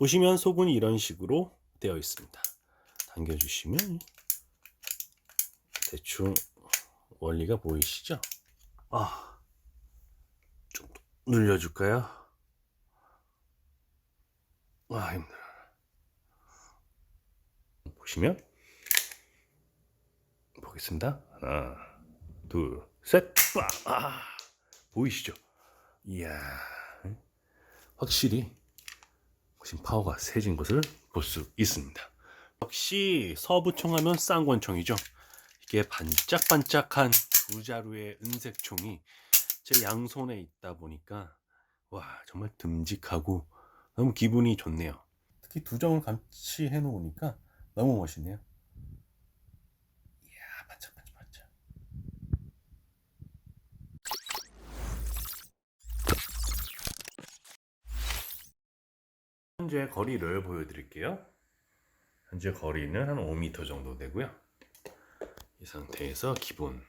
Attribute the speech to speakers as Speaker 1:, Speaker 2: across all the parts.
Speaker 1: 보시면 속은 이런 식으로 되어 있습니다. 당겨주시면 대충 원리가 보이시죠? 아, 좀 늘려줄까요? 아, 힘들어. 보시면 보겠습니다. 하나, 둘, 셋, 빠! 아, 보이시죠? 이야, 확실히 훨씬 파워가 세진 것을 볼 수 있습니다. 역시 서부총 하면 쌍권총이죠. 이게 반짝반짝한 두 자루의 은색 총이 제 양손에 있다 보니까 와 정말 듬직하고 너무 기분이 좋네요. 특히 두 점을 같이 해놓으니까 너무 멋있네요. 이야 반짝반짝반짝. 현재 거리를 보여드릴게요. 현재 거리는 한 5m 정도 되고요. 이 상태에서 기본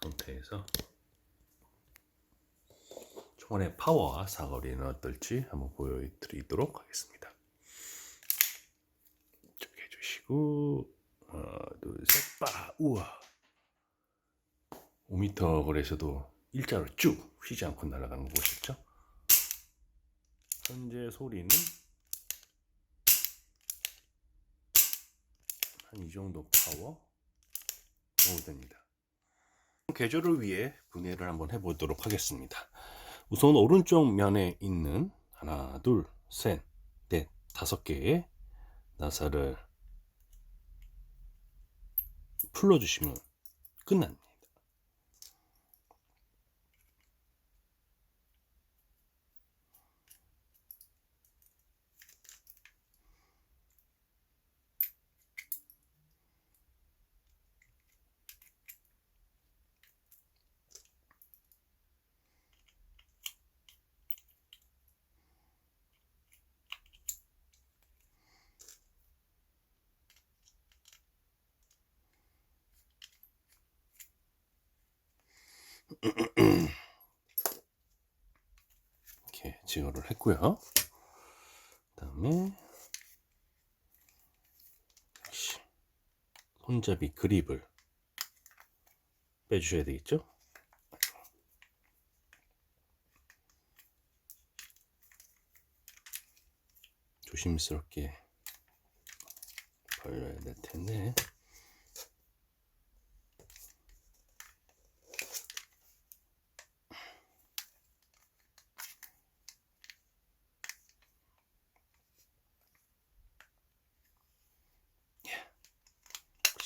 Speaker 1: 상태에서 총알의 파워와 사거리는 어떨지 한번 보여드리도록 하겠습니다. 이렇게 해주시고 하나 둘셋 빠! 우와 5m 거리에서도 일자로 쭉 휘지 않고 날아가는 거 보셨죠? 현재 소리는 한 이 정도 파워 오됩니다. 개조를 위해 분해를 한번 해보도록 하겠습니다. 우선 오른쪽 면에 있는 하나, 둘, 셋, 넷, 다섯 개의 나사를 풀러주시면 끝납니다. 이렇게 제거를 했고요. 그다음에 역시 손잡이 그립을 빼주셔야 되겠죠? 조심스럽게 벌려야 될 텐데.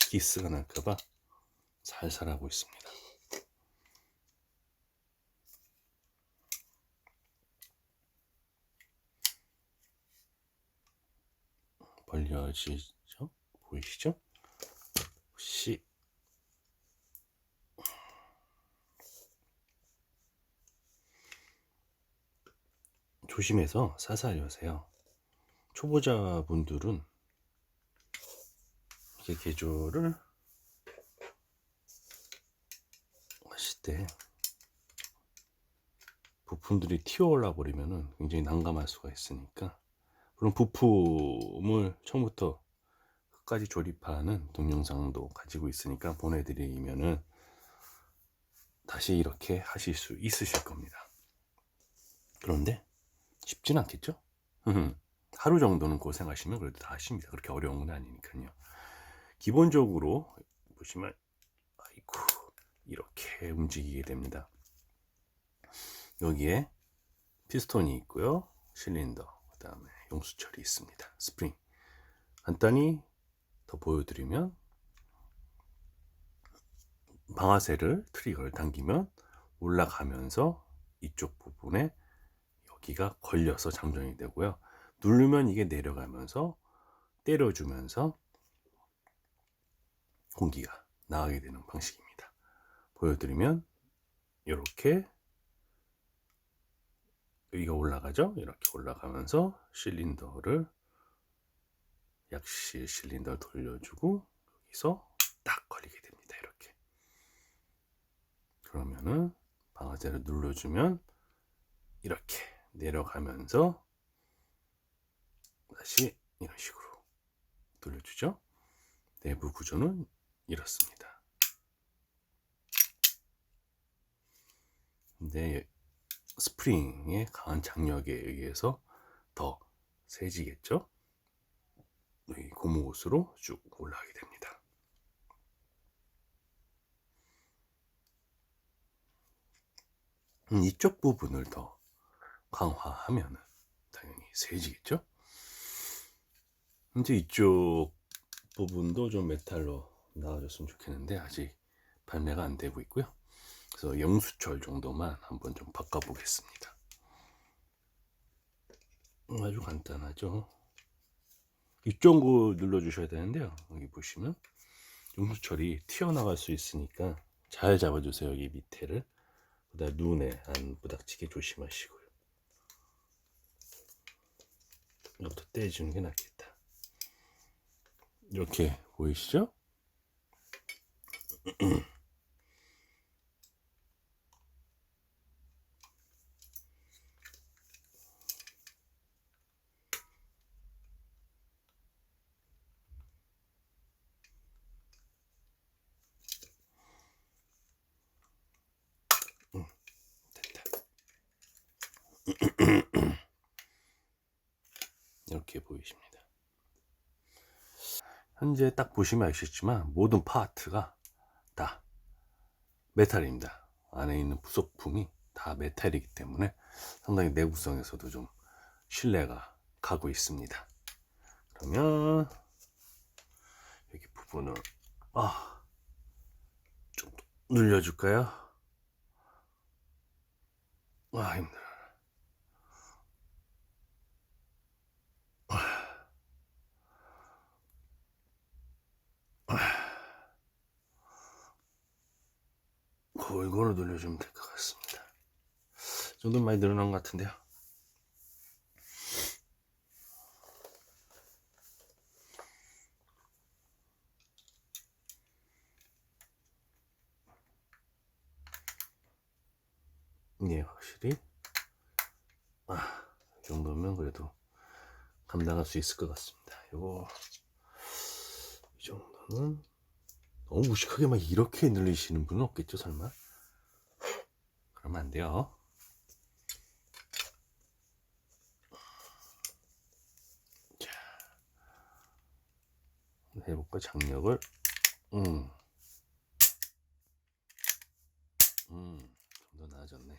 Speaker 1: 기스가 날까봐 살살 하고 있습니다. 벌려지죠? 보이시죠? 혹시 조심해서 살살 여세요. 초보자분들은 이렇게 개조를 하실 때 부품들이 튀어올라 버리면은 굉장히 난감할 수가 있으니까 그런 부품을 처음부터 끝까지 조립하는 동영상도 가지고 있으니까 보내드리면은 다시 이렇게 하실 수 있으실 겁니다. 그런데 쉽진 않겠죠? 하루 정도는 고생하시면 그래도 다 하십니다. 그렇게 어려운 건 아니니까요. 기본적으로 보시면 아이고 이렇게 움직이게 됩니다. 여기에 피스톤이 있고요. 실린더, 그 다음에 용수철이 있습니다. 스프링. 간단히 더 보여드리면 방아쇠를 트리거를 당기면 올라가면서 이쪽 부분에 여기가 걸려서 장전이 되고요. 누르면 이게 내려가면서 때려주면서 공기가 나가게 되는 방식입니다. 보여드리면 이렇게 여기가 올라가죠. 이렇게 올라가면서 실린더를 약실 실린더 돌려주고 여기서 딱 걸리게 됩니다. 이렇게 그러면은 방아쇠를 눌러주면 이렇게 내려가면서 다시 이런 식으로 돌려주죠. 내부 구조는 이렇습니다. 근데 스프링의 강한 장력에 의해서 더 세지겠죠? 이 고무옷으로 쭉 올라가게 됩니다. 음, 이쪽 부분을 더 강화하면 당연히 세지겠죠? 이제 이쪽 부분도 좀 메탈로 나와줬으면 좋겠는데 아직 발매가 안 되고 있고요. 그래서 영수철 정도만 한번 좀 바꿔보겠습니다. 음, 아주 간단하죠. 이쪽 거 눌러주셔야 되는데요. 여기 보시면 영수철이 튀어나갈 수 있으니까 잘 잡아주세요. 여기 밑에를. 그다음 눈에 안 부닥치게 조심하시고요. 이것부터 떼주는 게 낫겠다. 이렇게 보이시죠? 이렇게 보이십니다. 현재 딱 보시면 아시겠지만 모든 파트가 다 메탈입니다. 안에 있는 부속품이 다 메탈이기 때문에 상당히 내구성에서도 좀 신뢰가 가고 있습니다. 그러면 여기 부분을 아, 좀 눌려줄까요? 아 힘들어. 골고루 눌려주면 될 것 같습니다. 이 정도 많이 늘어난 것 같은데요. 예, 확실히 아, 이 정도면 그래도 감당할 수 있을 것 같습니다. 요거 이 정도는 너무 무식하게 막 이렇게 늘리시는 분은 없겠죠, 설마? 그러면 안 돼요. 자, 해볼까 장력을, 음, 음, 좀 더 나아졌네.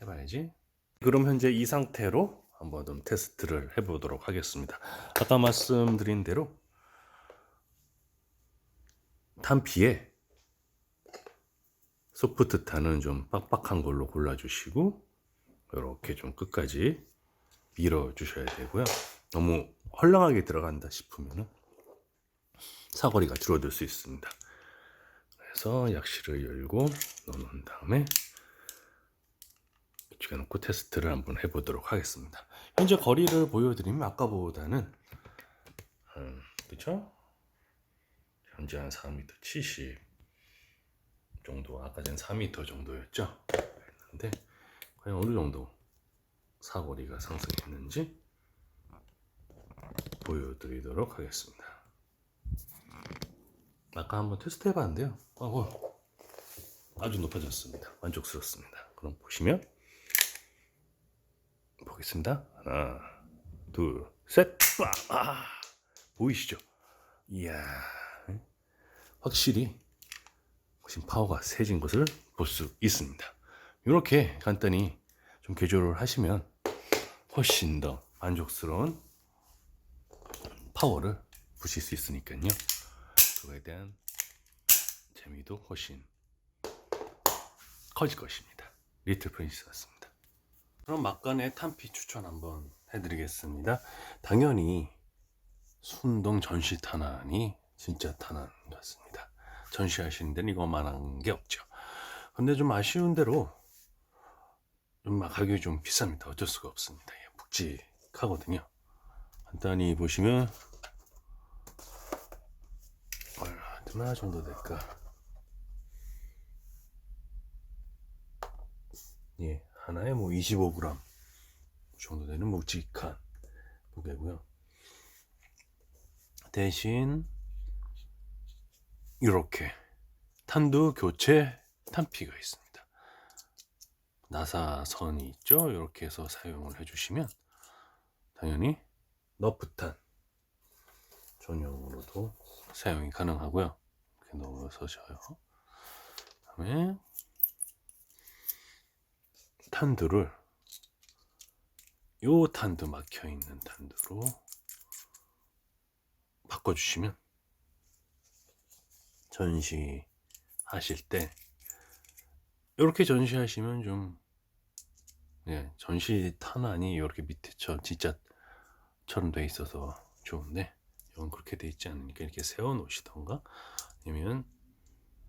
Speaker 1: 해봐야지. 그럼 현재 이 상태로 한번 좀 테스트를 해보도록 하겠습니다. 아까 말씀드린 대로 탄피에 소프트 탄은 좀 빡빡한 걸로 골라주시고 이렇게 좀 끝까지 밀어 주셔야 되고요. 너무 헐렁하게 들어간다 싶으면 사거리가 줄어들 수 있습니다. 그래서 약실을 열고 넣어놓은 다음에 집어넣고 테스트를 한번 해보도록 하겠습니다. 현재 거리를 보여드리면 아까보다는 음, 그렇죠? 현재 한 4m 70 정도 아까 전 4m 정도였죠? 근데 과연 어느 정도 사거리가 상승했는지 보여드리도록 하겠습니다. 아까 한번 테스트 해봤는데요. 어, 아주 높아졌습니다. 만족스럽습니다. 그럼 보시면 보겠습니다. 하나 둘셋. 아, 보이시죠? 이야 확실히 훨씬 파워가 세진 것을 볼 수 있습니다. 이렇게 간단히 좀 개조를 하시면 훨씬 더 만족스러운 파워를 보실 수 있으니까요. 그거에 대한 재미도 훨씬 커질 것입니다. 리틀 프린스였습니다. 그럼 막간의 탄피 추천 한번 해드리겠습니다. 당연히 순동 전시 탄환이 진짜 탄환 같습니다. 전시하시는 데는 이거만한 게 없죠. 근데 좀 아쉬운 대로 좀막 가격이 좀 비쌉니다. 어쩔 수가 없습니다. 예, 묵직하거든요. 간단히 보시면 얼마나 정도 될까? 예, 하나에 뭐 25g 정도 되는 묵직한 무게고요. 대신 이렇게 탄두 교체 탄피가 있습니다. 나사선이 있죠. 이렇게 해서 사용을 해주시면 당연히 너프탄 전용으로도 사용이 가능하고요. 이렇게 넣어서 져요. 그다음에 탄두를 요 탄두 막혀 있는 탄두로 바꿔주시면 전시하실 때 이렇게 전시하시면 좀 예, 전시 탄환이 이렇게 밑에처럼 진짜처럼 돼 있어서 좋은데 이건 그렇게 돼 있지 않으니까 이렇게 세워 놓으시던가 아니면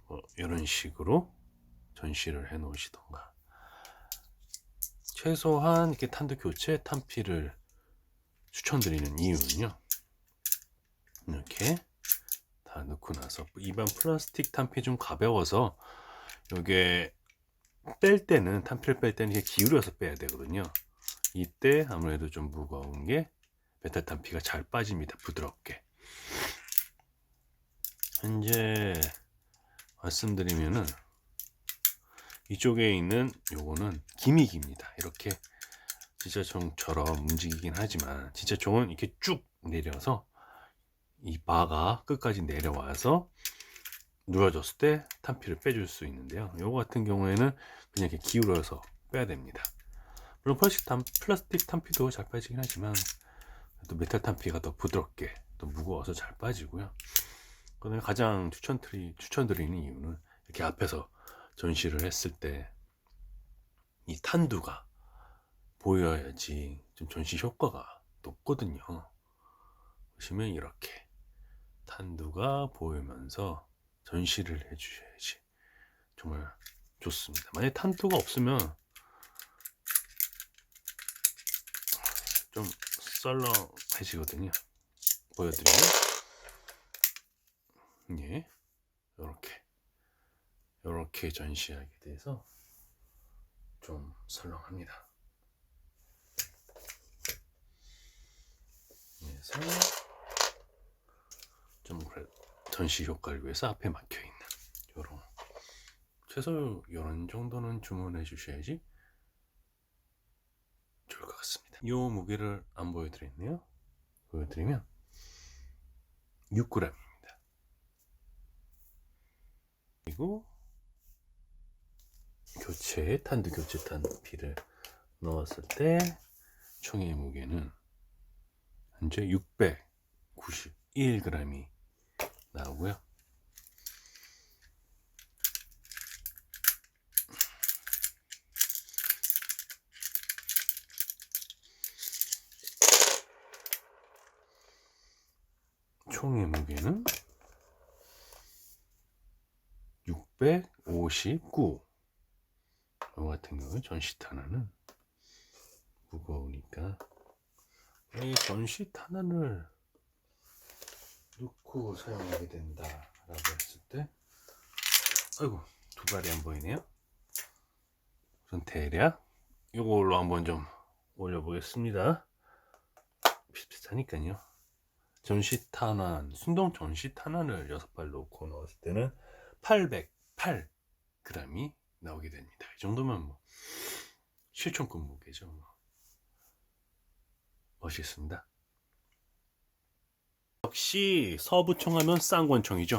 Speaker 1: 뭐 이런 식으로 전시를 해 놓으시던가. 최소한 이렇게 탄두 교체 탄피를 추천드리는 이유는요. 이렇게 다 넣고 나서 일반 플라스틱 탄피 좀 가벼워서 이게 뺄 때는 탄피를 뺄 때는 이렇게 기울여서 빼야 되거든요. 이때 아무래도 좀 무거운 게 메탈 탄피가 잘 빠집니다 부드럽게. 현재 말씀드리면은 이쪽에 있는 요거는 기믹입니다. 이렇게 지자총처럼 움직이긴 하지만 지자총은 이렇게 쭉 내려서 이 바가 끝까지 내려와서 누워졌을 때 탄피를 빼줄 수 있는데요. 요거 같은 경우에는 그냥 이렇게 기울여서 빼야 됩니다. 물론 플라스틱, 탄, 플라스틱 탄피도 잘 빠지긴 하지만 또 메탈 탄피가 더 부드럽게 또 무거워서 잘 빠지고요. 그다음에 가장 추천드리, 추천드리는 이유는 이렇게 앞에서 전시를 했을 때 이 탄두가 보여야지 좀 전시 효과가 높거든요. 보시면 이렇게 탄두가 보이면서 전시를 해주셔야지 정말 좋습니다. 만약 탄두가 없으면 좀 썰렁해지거든요. 보여드리면 예, 이렇게 이렇게 전시하게 돼서 좀 설렁합니다. 그래서 좀 전시 효과를 위해서 앞에 막혀 있는 요런 최소 이런 정도는 주문해 주셔야지 좋을 것 같습니다. 요 무게를 안 보여드렸네요. 보여드리면 6g입니다. 그리고 교체 탄두 교체 탄피를 넣었을 때 총의 무게는 현재 691g이 나오고요. 총의 무게는 659. 이 같은 경우에 전시 탄환은 무거우니까 이 전시 탄환을 넣고 사용하게 된다 라고 했을 때 아이고 두 발이 안 보이네요. 우선 대략 이걸로 한번 좀 올려보겠습니다. 비슷비슷하니까요. 전시 탄환 순동 전시 탄환을 여섯 발 놓고 넣었을 때는 808g이 나오게 됩니다. 이 정도면 뭐 실천급 무게죠 뭐. 멋있습니다 역시 서부총 하면 쌍권총이죠.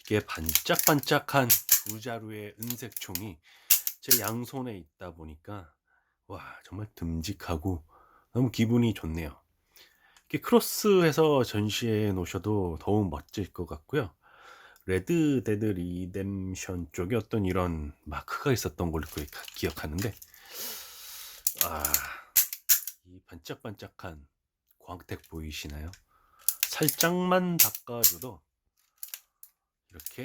Speaker 1: 이게 반짝반짝한 두 자루의 은색 총이 제 양손에 있다 보니까 와 정말 듬직하고 너무 기분이 좋네요. 이렇게 크로스해서 전시해 놓으셔도 더욱 멋질 것 같고요. 레드 데드 리뎀션 쪽에 어떤 이런 마크가 있었던 걸로 기억하는데 아, 이 반짝반짝한 광택 보이시나요? 살짝만 닦아줘도 이렇게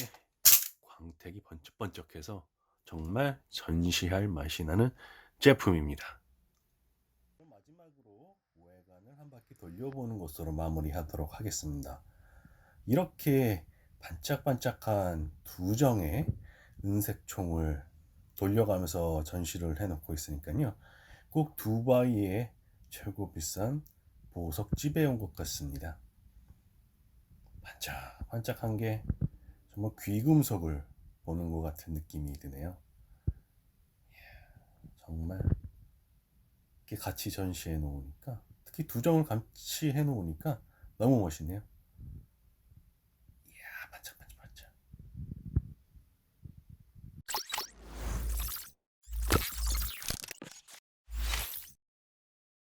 Speaker 1: 광택이 번쩍번쩍해서 정말 전시할 맛이 나는 제품입니다. 마지막으로 외관을 한 바퀴 돌려보는 것으로 마무리하도록 하겠습니다. 이렇게 반짝반짝한 두 정의 은색 총을 돌려가면서 전시를 해놓고 있으니까요. 꼭 두바이의 최고 비싼 보석 집에 온 것 같습니다. 반짝 반짝한 게 정말 귀금속을 보는 것 같은 느낌이 드네요. 정말 이렇게 같이 전시해 놓으니까 특히 두 점을 같이 해 놓으니까 너무 멋있네요.